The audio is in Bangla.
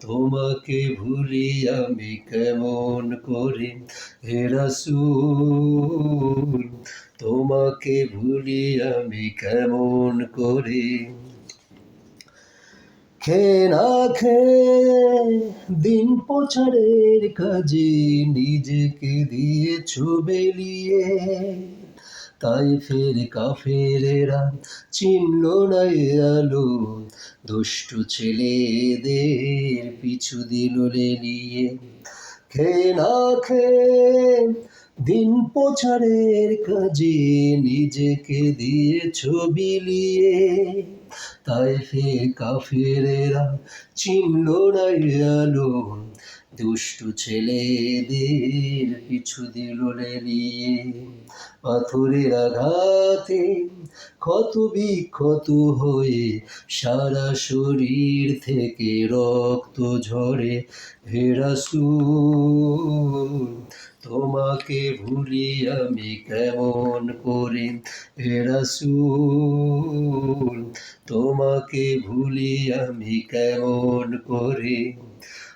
তোমাকে ভুলি আমি কেমন করে? হে রাসূল, তোমাকে ভুলি আমি কেমন করি? খে না খে দিন প্রচারের কাজে নিজেকে দিয়েছ বেলিয়ে। তাই ফের কাফেরেরা চিহ্ন নাই আলো। দুষ্টু ছেলেদের পিছু দিল লেলিয়ে খে না খে দিন প্রচারের কাজে নিজেকে দিয়েছ বিলিয়ে তাই ফে কাফেরেরা চিহ্ন নাই আলো। দুষ্টু ছেলেদের পিছু দিল লেলিয়ে পাথরের আঘাতে ক্ষত বিক্ষত হয়ে সারা শরীর থেকে রক্ত ঝরে। হেরাসুল তোমাকে ভুলি আমি কেমন করে? হেরাসুল তোমাকে ভুলি আমি কেমন করে?